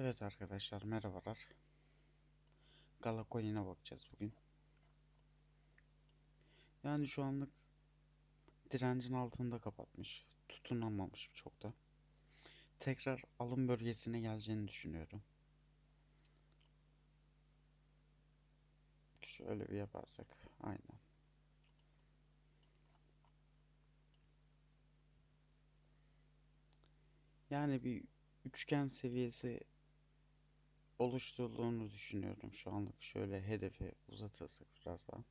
Evet arkadaşlar merhabalar. Galacoin'e bakacağız bugün. Yani şu anlık direncin altında kapatmış. Tutunamamış çok da. Tekrar alım bölgesine geleceğini düşünüyorum. Şöyle bir yaparsak. Aynen. Yani bir üçgen seviyesi oluşturduğunu düşünüyorum şu anlık. Şöyle hedefi uzatırsak biraz daha.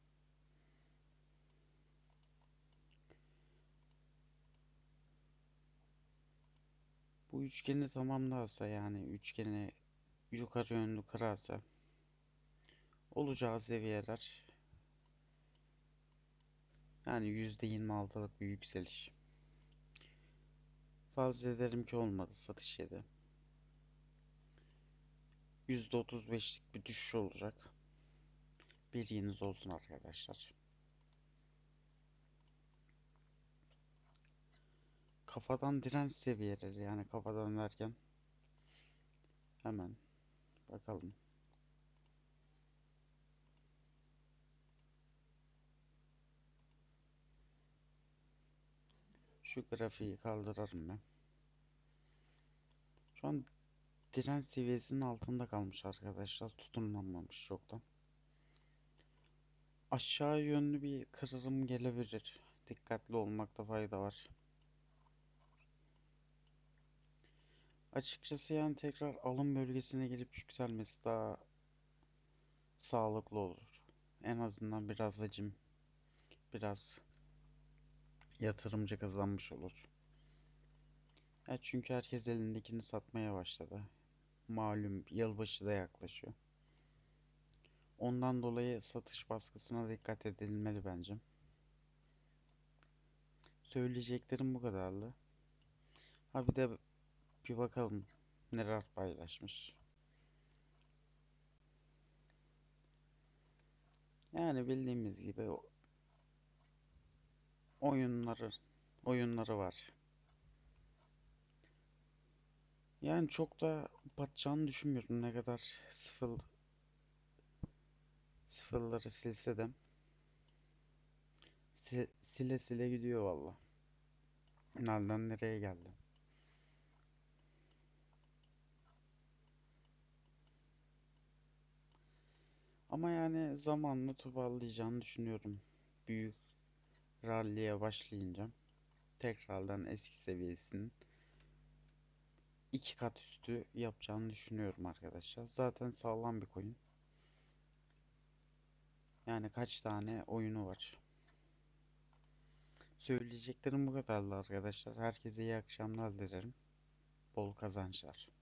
Bu üçgeni tamamlarsa yani üçgeni yukarı yönlü kırarsa olacağı seviyeler yani %26'lık bir yükseliş. Fazla ederim ki olmadı satış yedi. %35'lik bir düşüş olacak. Bilginiz olsun arkadaşlar. Kafadan direnç seviyeleri yani kafadan derken hemen bakalım. Şu grafiği kaldırarım ben. Şu an direnç seviyesinin altında kalmış arkadaşlar. Tutunamamış çoktan. Aşağı yönlü bir kırılım gelebilir. Dikkatli olmakta fayda var. Açıkçası yani tekrar alım bölgesine gelip yükselmesi daha sağlıklı olur. En azından biraz hacim, biraz yatırımcı kazanmış olur. Ya çünkü herkes elindekini satmaya başladı. Malum yılbaşı da yaklaşıyor. Ondan dolayı satış baskısına dikkat edilmeli bence. Söyleyeceklerim bu kadardı. Ha bir de bir bakalım neler paylaşmış. Yani bildiğimiz gibi oyunları oyunları var. Yani çok da batacağını düşünmüyorum ne kadar sıfır sıfırları silse de sile sile gidiyor valla. Nereden nereye geldi? Ama yani zamanla toparlayacağını düşünüyorum. Büyük rally'e başlayınca tekrardan eski seviyesinin iki kat üstü yapacağını düşünüyorum arkadaşlar. Zaten sağlam bir coin. Yani kaç tane oyunu var. Söyleyeceklerim bu kadardı arkadaşlar. Herkese iyi akşamlar dilerim. Bol kazançlar.